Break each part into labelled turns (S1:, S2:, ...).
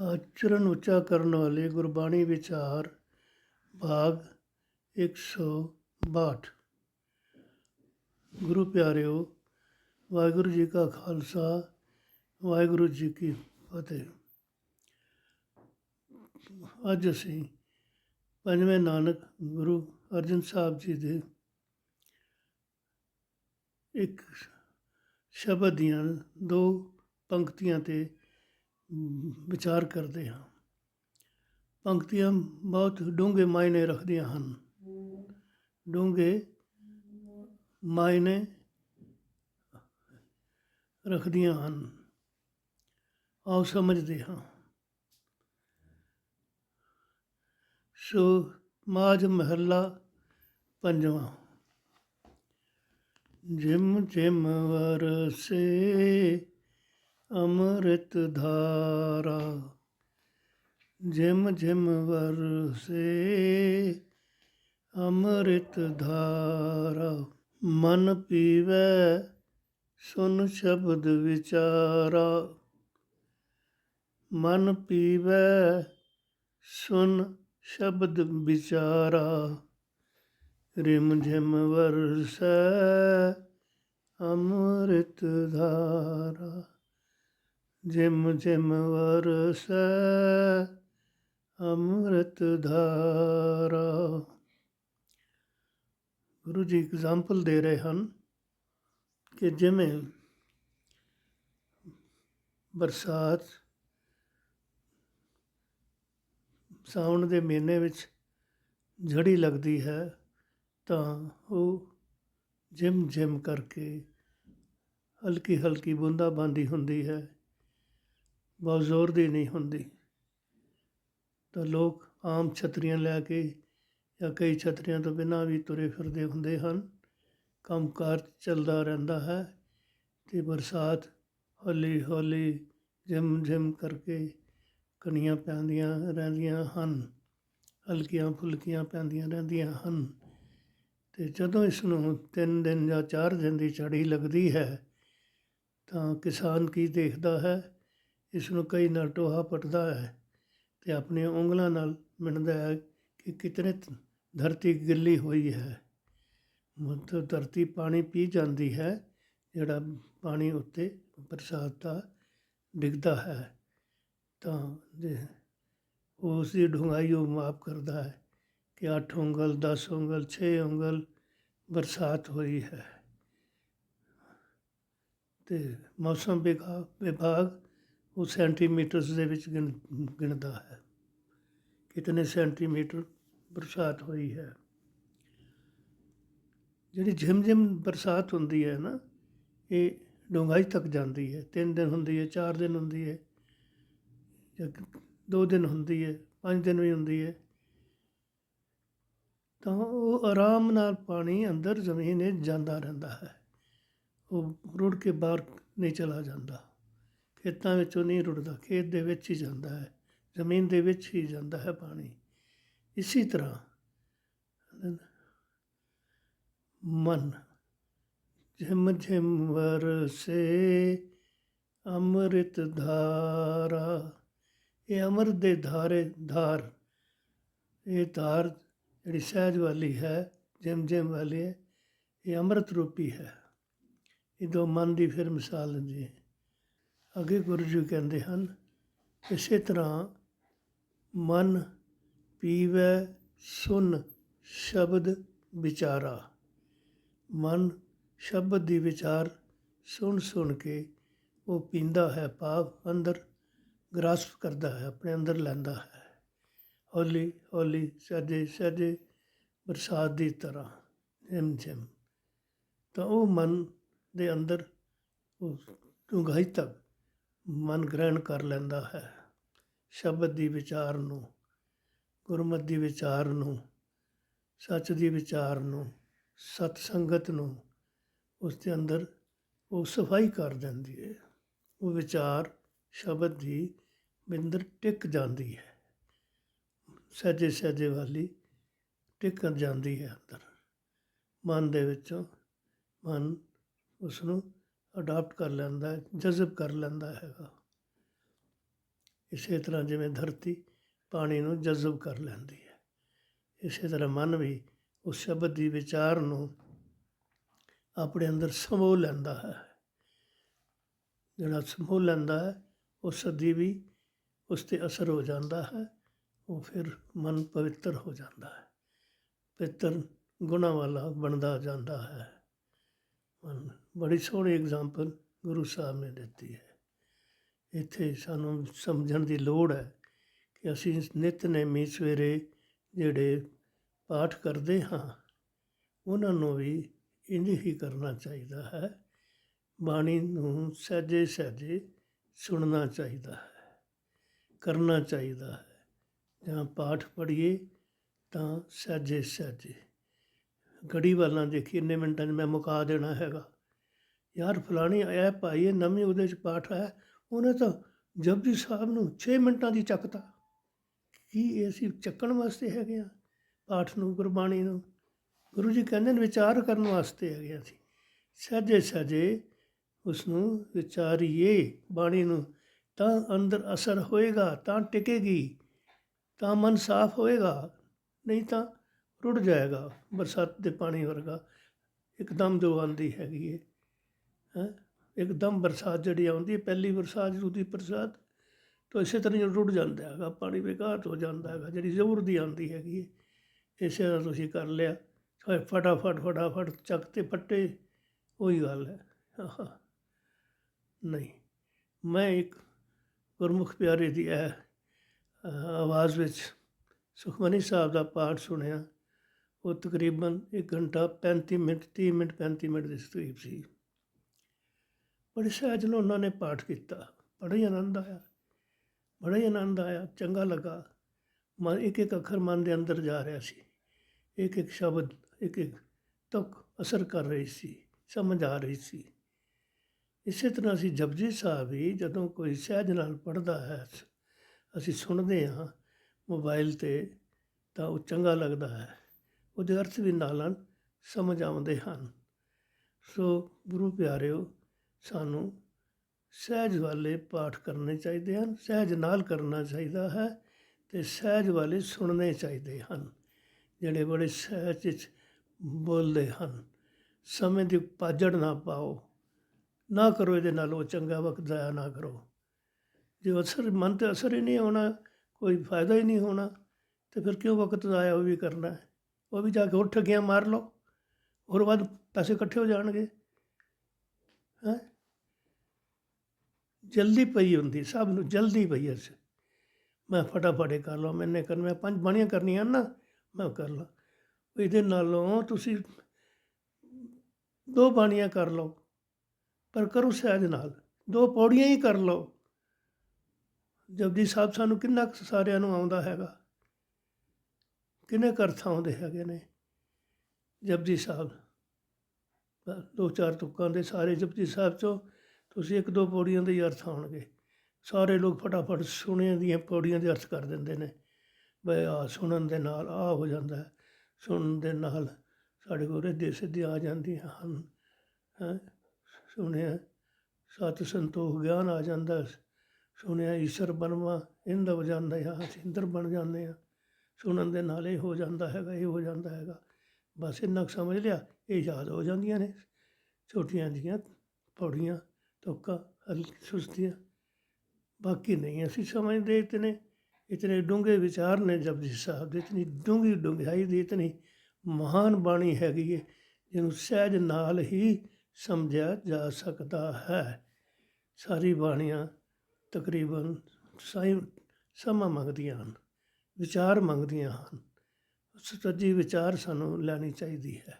S1: ਆਚਰਨ ਉੱਚਾ ਕਰਨ ਵਾਲੇ ਗੁਰਬਾਣੀ ਵਿਚਾਰ, ਭਾਗ 162 ਗੁਰੂ ਪਿਆਰਿਓ, ਵਾਹਿਗੁਰੂ ਜੀ ਕਾ ਖਾਲਸਾ, ਵਾਹਿਗੁਰੂ ਜੀ ਕੀ ਫਤਿਹ। ਅੱਜ ਅਸੀਂ ਪੰਜਵੇਂ ਨਾਨਕ ਗੁਰੂ ਅਰਜਨ ਸਾਹਿਬ ਜੀ ਦੇ ਇੱਕ ਸ਼ਬਦ ਦੀਆਂ ਦੋ ਪੰਕਤੀਆਂ ਤੇ ਵਿਚਾਰ ਕਰਦੇ ਹਾਂ। ਪੰਕਤੀਆਂ ਬਹੁਤ ਡੂੰਘੇ ਮਾਇਨੇ ਰੱਖਦੀਆਂ ਹਨ। ਡੂੰਘੇ ਮਾਇਨੇ ਰੱਖਦੀਆਂ ਹਨ। ਆਓ ਸਮਝਦੇ ਹਾਂ। ਸੋ ਮਾਜ ਮਹੱਲਾ ਪੰਜਵਾਂ। ਜਿਮ ਜਿਮ ਵਰਸੇ ਅੰਮ੍ਰਿਤ ਧਾਰਾ, ਜਿਮ ਜਿਮ ਵਰਸੇ। ਅੰਮ੍ਰਿਤ ਧਾਰਾ, ਮਨ ਪੀਵੈ, ਸੁਨ ਸ਼ਬਦ ਵਿਚਾਰਾ। ਮਨ ਪੀਵੈ, ਸੁਨ ਸ਼ਬਦ ਵਿਚਾਰਾ। ਰਿਮ ਝਿਮ ਵਰਸੈ, ਅੰਮ੍ਰਿਤ ਧਾਰਾ। ਜਿਮ ਜਿਮ ਵਰਸੈ ਅੰਮ੍ਰਿਤ ਧਾਰਾ। ਗੁਰੂ ਜੀ ਐਗਜ਼ਾਮਪਲ ਦੇ ਰਹੇ ਹਨ ਕਿ ਜਿਵੇਂ ਬਰਸਾਤ ਸਾਉਣ ਦੇ ਮਹੀਨੇ ਵਿੱਚ ਝੜੀ ਲੱਗਦੀ ਹੈ, ਤਾਂ ਉਹ ਜਿਮ ਜਿਮ ਕਰਕੇ ਹਲਕੀ ਹਲਕੀ ਬੂੰਦਾਬਾਂਦੀ ਹੁੰਦੀ ਹੈ। ਬਹੁਤ ਜ਼ੋਰ ਦੀ ਨਹੀਂ ਹੁੰਦੀ। ਤਾਂ ਲੋਕ ਆਮ ਛਤਰੀਆਂ ਲੈ ਕੇ ਜਾਂ ਕਈ ਛਤਰੀਆਂ ਤੋਂ ਬਿਨਾਂ ਵੀ ਤੁਰੇ ਫਿਰਦੇ ਹੁੰਦੇ ਹਨ। ਕੰਮਕਾਰ ਚੱਲਦਾ ਰਹਿੰਦਾ ਹੈ ਤੇ ਬਰਸਾਤ ਹੌਲੀ ਹੌਲੀ ਜਿਮ ਜਿਮ ਕਰਕੇ ਕਣੀਆਂ ਪੈਂਦੀਆਂ ਰਹਿੰਦੀਆਂ ਹਨ, ਹਲਕੀਆਂ ਫੁਲਕੀਆਂ ਪੈਂਦੀਆਂ ਰਹਿੰਦੀਆਂ ਹਨ ਤੇ ਜਦੋਂ ਇਸ ਨੂੰ ਤਿੰਨ ਦਿਨ ਜਾਂ ਚਾਰ ਦਿਨ ਦੀ ਝੜੀ ਲੱਗਦੀ ਹੈ ਤਾਂ ਕਿਸਾਨ ਕੀ ਦੇਖਦਾ ਹੈ? ਇਸ ਨੂੰ ਕਈ ਨਾਲ ਟੋਹਾ ਪਟਦਾ ਹੈ ਤੇ ਆਪਣੀਆਂ ਉਂਗਲਾਂ ਨਾਲ ਮਿਣਦਾ ਹੈ ਕਿ ਕਿਤਨੇ ਧਰਤੀ ਗਿੱਲੀ ਹੋਈ ਹੈ। ਮਤਲਬ ਧਰਤੀ ਪਾਣੀ ਪੀ ਜਾਂਦੀ ਹੈ, ਜਿਹੜਾ ਪਾਣੀ ਉੱਤੇ ਬਰਸਾਤ ਦਾ ਡਿੱਗਦਾ ਹੈ। ਤਾਂ ਜੇ ਉਸ ਦੀ ਡੂੰਘਾਈ ਉਹ ਮਾਪ ਕਰਦਾ ਹੈ ਕਿ 8 ਉਂਗਲ 10 ਉਂਗਲ 6 ਉਂਗਲ ਬਰਸਾਤ ਹੋਈ ਹੈ। ਤੇ ਮੌਸਮ ਵਿਭਾ- ਵਿਭਾਗ ਉਹ ਸੈਂਟੀਮੀਟਰਸ ਦੇ ਵਿੱਚ ਗਿਣ, ਗਿਣਦਾ ਹੈ। ਕਿਤਨੇ ਸੈਂਟੀਮੀਟਰ ਬਰਸਾਤ ਹੋਈ ਹੈ। ਜਿਹੜੀ ਝਿਮਝਿਮ ਬਰਸਾਤ ਹੁੰਦੀ ਹੈ ਨਾ, ਇਹ ਡੂੰਘਾਈ ਤੱਕ ਜਾਂਦੀ ਹੈ। ਤਿੰਨ ਦਿਨ ਹੁੰਦੀ ਹੈ, ਚਾਰ ਦਿਨ ਹੁੰਦੀ ਹੈ, ਜਾਂ ਦੋ ਦਿਨ ਹੁੰਦੀ ਹੈ, ਪੰਜ ਦਿਨ ਵੀ ਹੁੰਦੀ ਹੈ। ਤਾਂ ਉਹ ਆਰਾਮ ਨਾਲ ਪਾਣੀ ਅੰਦਰ ਜ਼ਮੀਨ ਵਿੱਚ ਜਾਂਦਾ ਰਹਿੰਦਾ ਹੈ। ਉਹ ਰੁੜ ਕੇ ਬਾਹਰ ਨਹੀਂ ਚਲਾ ਜਾਂਦਾ। ਖੇਤਾਂ ਵਿੱਚੋਂ ਨਹੀਂ ਰੁੜਦਾ, ਖੇਤ ਦੇ ਵਿੱਚ ਹੀ ਜਾਂਦਾ ਹੈ, ਜ਼ਮੀਨ ਦੇ ਵਿੱਚ ਹੀ ਜਾਂਦਾ ਹੈ ਪਾਣੀ। ਇਸੇ ਤਰ੍ਹਾਂ ਮਨ ਝਿਮ ਝਿਮ ਵਰਸੇ ਅੰਮ੍ਰਿਤ ਧਾਰਾ। ਇਹ ਅੰਮ੍ਰਿਤ ਦੇ ਧਾਰੇ, ਧਾਰ, ਇਹ ਧਾਰ ਜਿਹੜੀ ਸਹਿਜ ਵਾਲੀ ਹੈ, ਜਿਮ ਜਿਮ ਵਾਲੀ ਹੈ, ਇਹ ਅੰਮ੍ਰਿਤ ਰੂਪੀ ਹੈ। ਇਹ ਦੋ ਮਨ ਦੀ ਫਿਰ ਮਿਸਾਲ ਦਿੰਦੀ ਹੈ। ਅੱਗੇ ਗੁਰੂ ਜੀ ਕਹਿੰਦੇ ਹਨ, ਇਸੇ ਤਰ੍ਹਾਂ ਮਨ ਪੀਵੈ ਸੁਨ ਸ਼ਬਦ ਵਿਚਾਰਾ। ਮਨ ਸ਼ਬਦ ਦੀ ਵਿਚਾਰ ਸੁਣ ਸੁਣ ਕੇ ਉਹ ਪੀਂਦਾ ਹੈ ਭਾਵ ਅੰਦਰ, ਗ੍ਰਾਸਪ ਕਰਦਾ ਹੈ, ਆਪਣੇ ਅੰਦਰ ਲੈਂਦਾ ਹੈ। ਹੌਲੀ ਹੌਲੀ ਸਹਜੇ ਸਹਜੇ ਬਰਸਾਤ ਦੀ ਤਰ੍ਹਾਂ ਜਿਮ ਜਿਮ ਤਾਂ ਉਹ ਮਨ ਦੇ ਅੰਦਰ, ਉਹ ਡੂੰਘਾਈ ਤੱਕ ਮਨ ਗ੍ਰਹਿਣ ਕਰ ਲੈਂਦਾ ਹੈ। ਸ਼ਬਦ ਦੀ ਵਿਚਾਰ ਨੂੰ, ਗੁਰਮਤਿ ਦੀ ਵਿਚਾਰ ਨੂੰ, ਸੱਚ ਦੀ ਵਿਚਾਰ ਨੂੰ, ਸਤ ਸੰਗਤ ਨੂੰ ਉਸ ਦੇ ਅੰਦਰ ਉਹ ਸਫ਼ਾਈ ਕਰ ਦਿੰਦੀ ਹੈ। ਉਹ ਵਿਚਾਰ, ਸ਼ਬਦ ਦੀ ਬਿੰਦਰ ਟਿਕ ਜਾਂਦੀ ਹੈ। ਸਹਜੇ ਸਹਜੇ ਵਾਲੀ ਟਿਕ ਜਾਂਦੀ ਹੈ ਅੰਦਰ। ਮਨ ਦੇ ਵਿੱਚੋਂ ਮਨ ਉਸ ਨੂੰ ਅਡਾਪਟ ਕਰ ਲੈਂਦਾ, ਜਜ਼ਬ ਕਰ ਲੈਂਦਾ ਹੈਗਾ। ਇਸੇ ਤਰ੍ਹਾਂ ਜਿਵੇਂ ਧਰਤੀ ਪਾਣੀ ਨੂੰ ਜਜ਼ਬ ਕਰ ਲੈਂਦੀ ਹੈ। ਇਸੇ ਤਰ੍ਹਾਂ ਮਨ ਵੀ ਉਸ ਸ਼ਬਦ ਦੀ ਵਿਚਾਰ ਨੂੰ ਆਪਣੇ ਅੰਦਰ ਸਮੋ ਲੈਂਦਾ ਹੈ। ਜਿਹੜਾ ਸਮੋ ਲੈਂਦਾ ਹੈ, ਉਹ ਸਦੀ ਵੀ ਉਸ ਤੇ ਅਸਰ ਹੋ ਜਾਂਦਾ ਹੈ, ਉਹ ਫਿਰ ਮਨ ਪਵਿੱਤਰ ਹੋ ਜਾਂਦਾ ਹੈ। ਪਵਿੱਤਰ ਗੁਣਾ ਵਾਲਾ ਬਣਦਾ ਜਾਂਦਾ ਹੈ। ਮਨ ਬੜੀ ਸੋਹਣੀ ਐਗਜ਼ਾਮਪਲ ਗੁਰੂ ਸਾਹਿਬ ਨੇ ਦਿੱਤੀ ਹੈ। ਇੱਥੇ ਸਾਨੂੰ ਸਮਝਣ ਦੀ ਲੋੜ ਹੈ ਕਿ ਅਸੀਂ ਨਿਤਨੇਮੀ ਸਵੇਰੇ ਜਿਹੜੇ ਪਾਠ ਕਰਦੇ ਹਾਂ, ਉਹਨਾਂ ਨੂੰ ਵੀ ਇੰਝ ਹੀ ਕਰਨਾ ਚਾਹੀਦਾ ਹੈ। ਬਾਣੀ ਨੂੰ ਸਹਿਜੇ ਸਹਿਜੇ ਸੁਣਨਾ ਚਾਹੀਦਾ ਹੈ, ਕਰਨਾ ਚਾਹੀਦਾ ਹੈ। ਜਾਂ ਪਾਠ ਪੜ੍ਹੀਏ ਤਾਂ ਸਹਿਜੇ ਸਹਿਜੇ। ਘੜੀ ਵਾਲਾਂ ਦੇਖੀ, ਇੰਨੇ ਮਿੰਟਾਂ 'ਚ ਮੈਂ ਮੁਕਾ ਦੇਣਾ ਹੈਗਾ। ਯਾਰ ਫਲਾਣੀ ਆਇਆ ਭਾਈ, ਇਹ ਨਵੀਂ ਉਹਦੇ 'ਚ ਪਾਠ ਹੈ। ਉਹਨੇ ਤਾਂ ਜਪਜੀ ਸਾਹਿਬ ਨੂੰ 6 ਮਿੰਟਾਂ ਦੀ ਚੱਕਤਾ। ਕੀ ਇਹ ਅਸੀਂ ਚੱਕਣ ਵਾਸਤੇ ਹੈਗੇ ਆ ਪਾਠ ਨੂੰ, ਗੁਰਬਾਣੀ ਨੂੰ? ਗੁਰੂ ਜੀ ਕਹਿੰਦੇ ਨੇ ਵਿਚਾਰ ਕਰਨ ਵਾਸਤੇ ਹੈਗੇ ਆ ਅਸੀਂ। ਸਹਜੇ ਸਹਜੇ ਉਸ ਨੂੰ ਵਿਚਾਰੀਏ ਬਾਣੀ ਨੂੰ। ਤਾਂ ਅੰਦਰ ਅਸਰ ਹੋਏਗਾ, ਤਾਂ ਟਿਕੇਗੀ, ਤਾਂ ਮਨ ਸਾਫ਼ ਹੋਏਗਾ, ਨਹੀਂ ਤਾਂ ਰੁੜ ਜਾਏਗਾ ਬਰਸਾਤ ਦੇ ਪਾਣੀ ਵਰਗਾ। ਇੱਕਦਮ ਜੋ ਆਉਂਦੀ ਹੈਗੀ ਹੈ ਹੈਂ? ਇੱਕਦਮ ਬਰਸਾਤ ਜਿਹੜੀ ਆਉਂਦੀ ਹੈ, ਪਹਿਲੀ ਬਰਸਾਤ ਜਰੂਰੀ ਬਰਸਾਤ, ਤਾਂ ਇਸੇ ਤਰ੍ਹਾਂ ਹੀ ਰੁੜ ਜਾਂਦਾ ਹੈਗਾ, ਪਾਣੀ ਬੇਕਾਰ ਹੋ ਜਾਂਦਾ ਹੈਗਾ, ਜਿਹੜੀ ਜ਼ੋਰ ਦੀ ਆਉਂਦੀ ਹੈਗੀ ਹੈ, ਇਸੇ ਤਰ੍ਹਾਂ ਤੁਸੀਂ ਕਰ ਲਿਆ ਫਟਾਫਟ ਫਟਾਫਟ ਚੱਕ ਤੇ ਫੱਟੇ, ਉਹੀ ਗੱਲ ਹੈ। ਨਹੀਂ, ਮੈਂ ਇੱਕ ਗੁਰਮੁਖ ਪਿਆਰੇ ਦੀ ਇਹ ਆਵਾਜ਼ ਵਿੱਚ ਸੁਖਮਨੀ ਸਾਹਿਬ ਦਾ ਪਾਠ ਸੁਣਿਆ, ਉਹ ਤਕਰੀਬਨ 1 ਘੰਟਾ 35 ਮਿੰਟ 30 ਮਿੰਟ 35 ਮਿੰਟ ਦੇ ਕਰੀਬ ਸੀ। ਬੜੇ ਸਹਿਜ ਨਾਲ ਉਹਨਾਂ ਨੇ ਪਾਠ ਕੀਤਾ। ਬੜਾ ਹੀ ਆਨੰਦ ਆਇਆ। ਬੜਾ ਹੀ ਆਨੰਦ ਆਇਆ। ਚੰਗਾ ਲੱਗਾ। ਮਨ ਇੱਕ ਇੱਕ ਅੱਖਰ ਮਨ ਦੇ ਅੰਦਰ ਜਾ ਰਿਹਾ ਸੀ। ਇੱਕ ਇੱਕ ਸ਼ਬਦ ਇੱਕ ਇੱਕ ਤੁਕ ਅਸਰ ਕਰ ਰਹੀ ਸੀ। ਸਮਝ ਆ ਰਹੀ ਸੀ। ਇਸੇ ਤਰ੍ਹਾਂ ਅਸੀਂ ਜਪਜੀ ਸਾਹਿਬ ਵੀ ਜਦੋਂ ਕੋਈ ਸਹਿਜ ਨਾਲ ਪੜ੍ਹਦਾ ਹੈ, ਅਸੀਂ ਸੁਣਦੇ ਹਾਂ ਮੋਬਾਈਲ ਤੇ, ਤਾਂ ਉਹ ਚੰਗਾ ਲੱਗਦਾ ਹੈ। ਉਹਦੇ ਅਰਥ ਵੀ ਨਾਲ ਨਾਲ ਸਮਝ ਆਉਂਦੇ ਹਨ। ਸੋ ਗੁਰੂ ਪਿਆਰਿਓ ਸਾਨੂੰ ਸਹਿਜ ਵਾਲੇ ਪਾਠ ਕਰਨੇ ਚਾਹੀਦੇ ਹਨ, ਸਹਿਜ ਨਾਲ ਕਰਨਾ ਚਾਹੀਦਾ ਹੈ ਤੇ ਸਹਿਜ ਵਾਲੇ ਸੁਣਨੇ ਚਾਹੀਦੇ ਹਨ, ਜਿਹੜੇ ਬੜੇ ਸਹਿਜ ਵਿੱਚ ਬੋਲਦੇ ਹਨ। ਸਮੇਂ ਦੀ ਪਾਜੜ ਨਾ ਪਾਓ, ਨਾ ਕਰੋ ਇਹਦੇ ਨਾਲ ਉਹ ਚੰਗਾ ਵਕਤ ਜ਼ਾਇਆ ਨਾ ਕਰੋ। ਜੇ ਅਸਰ, ਮਨ ਤੇ ਅਸਰ ਹੀ ਨਹੀਂ ਹੋਣਾ, ਕੋਈ ਫਾਇਦਾ ਹੀ ਨਹੀਂ ਹੋਣਾ, ਤੇ ਫਿਰ ਕਿਉਂ ਵਕਤ ਜ਼ਾਇਆ ਉਹ ਵੀ ਕਰਨਾ ਹੈ? ਉਹ ਵੀ ਜਾ ਕੇ ਉੱਠ ਗਿਆ ਮਾਰ ਲਓ, ਹੋਰ ਵੱਧ ਪੈਸੇ ਇਕੱਠੇ ਹੋ ਜਾਣਗੇ। ਹੈ? ਜਲਦੀ ਪਈ ਹੁੰਦੀ, ਸਭ ਨੂੰ ਜਲਦੀ ਪਈ ਐ। ਮੈਂ ਫਟਾਫਟ ਇਹ ਕਰ ਲਵਾਂ ਮੈਨੇ ਕਰ, ਮੈਂ ਪੰਜ ਬਾਣੀਆਂ ਕਰਨੀਆਂ ਨਾ, ਮੈਂ ਕਰ ਲਾਂ। ਇਹਦੇ ਨਾਲੋਂ ਤੁਸੀਂ ਦੋ ਬਾਣੀਆਂ ਕਰ ਲਓ, ਪਰ ਕਰੋ ਸਹਿਜ ਨਾਲ। ਦੋ ਪੌੜੀਆਂ ਹੀ ਕਰ ਲਓ। ਜਪਜੀ ਸਾਹਿਬ ਸਾਨੂੰ ਕਿੰਨਾ ਕੁ ਸਾਰਿਆਂ ਨੂੰ ਆਉਂਦਾ ਹੈਗਾ? ਕਿੰਨੇ ਕੁ ਅਰਥ ਆਉਂਦੇ ਹੈਗੇ ਨੇ? ਜਪਜੀ ਸਾਹਿਬ ਦੋ ਚਾਰ ਤੁਕਾਂ ਦੇ ਸਾਰੇ ਜਪਜੀ ਸਾਹਿਬ ਚੋਂ ਤੁਸੀਂ ਇੱਕ ਦੋ ਪੌੜੀਆਂ ਦੇ ਹੀ ਅਰਥ ਆਉਣਗੇ। ਸਾਰੇ ਲੋਕ ਫਟਾਫਟ ਸੁਣਿਆਂ ਦੀਆਂ ਪੌੜੀਆਂ ਦੇ ਅਰਥ ਕਰ ਦਿੰਦੇ ਨੇ। ਬਈ ਆ ਸੁਣਨ ਦੇ ਨਾਲ ਆ ਹੋ ਜਾਂਦਾ ਹੈ। ਸੁਣਨ ਦੇ ਨਾਲ ਸਾਡੇ ਕੋਲ ਰਿੱਧੇ ਸਿੱਧੇ ਆ ਜਾਂਦੀਆਂ ਹਨ। ਹੈਂ? ਸੁਣਿਆ ਸਤ ਸੰਤੋਖ ਗਿਆਨ ਆ ਜਾਂਦਾ ਸੁਣਿਆ ਈਸ਼ਰ ਬਣਵਾ ਇੰਦ ਹੋ ਜਾਂਦਾ ਹੈ ਅਸੀਂ ਇੰਦਰ ਬਣ ਜਾਂਦੇ ਆ। ਸੁਣਨ ਦੇ ਨਾਲ ਇਹ ਹੋ ਜਾਂਦਾ ਹੈਗਾ, ਇਹ ਹੋ ਜਾਂਦਾ ਹੈਗਾ। ਬਸ ਇੰਨਾ ਕੁ ਸਮਝ ਲਿਆ, ਇਹ ਯਾਦ ਹੋ ਜਾਂਦੀਆਂ ਨੇ। ਛੋਟੀਆਂ ਜੀਆਂ ਪੌੜੀਆਂ ਤੁਕਾਂ ਹਲ ਸੁਸਤੀਆਂ। ਬਾਕੀ ਨਹੀਂ ਅਸੀਂ ਸਮਝਦੇ ਇਤਨੇ। ਇਤਨੇ ਡੂੰਘੇ ਵਿਚਾਰ ਨੇ ਜਪਜੀ ਸਾਹਿਬ ਦੇ, ਇਤਨੀ ਡੂੰਘੀ ਡੂੰਘਾਈ ਦੀ, ਇਤਨੀ ਮਹਾਨ ਬਾਣੀ ਹੈਗੀ ਹੈ ਜਿਹਨੂੰ ਸਹਿਜ ਨਾਲ ਹੀ ਸਮਝਿਆ ਜਾ ਸਕਦਾ ਹੈ। ਸਾਰੀ ਬਾਣੀਆਂ ਤਕਰੀਬਨ ਸਾਈ, ਸਮਾਂ ਮੰਗਦੀਆਂ ਹਨ, ਵਿਚਾਰ ਮੰਗਦੀਆਂ ਹਨ। ਸੱਚੀ ਵਿਚਾਰ ਸਾਨੂੰ ਲੈਣੀ ਚਾਹੀਦੀ ਹੈ।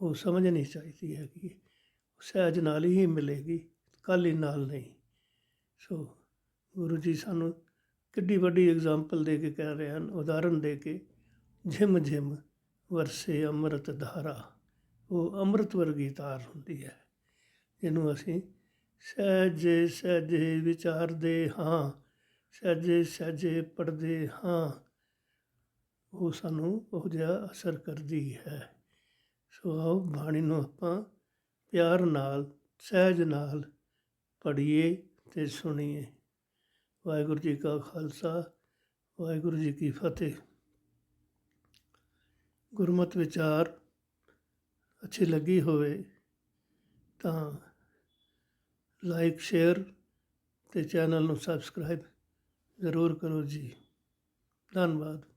S1: ਉਹ ਸਮਝਣੀ ਚਾਹੀਦੀ ਹੈ ਕਿ ਸਹਿਜ ਨਾਲ ਹੀ ਮਿਲੇਗੀ ਕੱਲ੍ਹ ਹੀ ਨਾਲ ਨਹੀਂ। ਸੋ ਗੁਰੂ ਜੀ ਸਾਨੂੰ ਕਿੱਡੀ ਵੱਡੀ ਐਗਜ਼ਾਮਪਲ ਦੇ ਕੇ ਕਹਿ ਰਹੇ ਹਨ। ਉਦਾਹਰਨ ਦੇ ਕੇ ਝਿਮ ਝਿਮ ਵਰਸੇ ਅੰਮ੍ਰਿਤ ਧਾਰਾ। ਉਹ ਅੰਮ੍ਰਿਤ ਵਰਗੀ ਧਾਰ ਹੁੰਦੀ ਹੈ, ਜਿਹਨੂੰ ਅਸੀਂ ਸਹਿਜੇ ਸਹਿਜੇ ਵਿਚਾਰਦੇ ਹਾਂ, ਸਹਿਜੇ ਸਹਿਜੇ ਪੜ੍ਹਦੇ ਹਾਂ। ਉਹ ਸਾਨੂੰ ਉਹ ਜਿਹਾ ਅਸਰ ਕਰਦੀ ਹੈ। ਸੋ ਆਓ ਬਾਣੀ ਨੂੰ ਆਪਾਂ ਪਿਆਰ ਨਾਲ, ਸਹਿਜ ਨਾਲ ਪੜ੍ਹੀਏ ਤੇ ਸੁਣੀਏ। ਵਾਹਿਗੁਰੂ ਜੀ ਕਾ ਖਾਲਸਾ, ਵਾਹਿਗੁਰੂ ਜੀ ਕੀ ਫਤਿਹ। ਗੁਰਮਤਿ ਵਿਚਾਰ ਅੱਛੀ ਲੱਗੀ ਹੋਵੇ ਤਾਂ ਲਾਈਕ, ਸ਼ੇਅਰ ਤੇ ਚੈਨਲ ਨੂੰ ਸਬਸਕ੍ਰਾਈਬ ਜ਼ਰੂਰ ਕਰੋ ਜੀ। ਧੰਨਵਾਦ।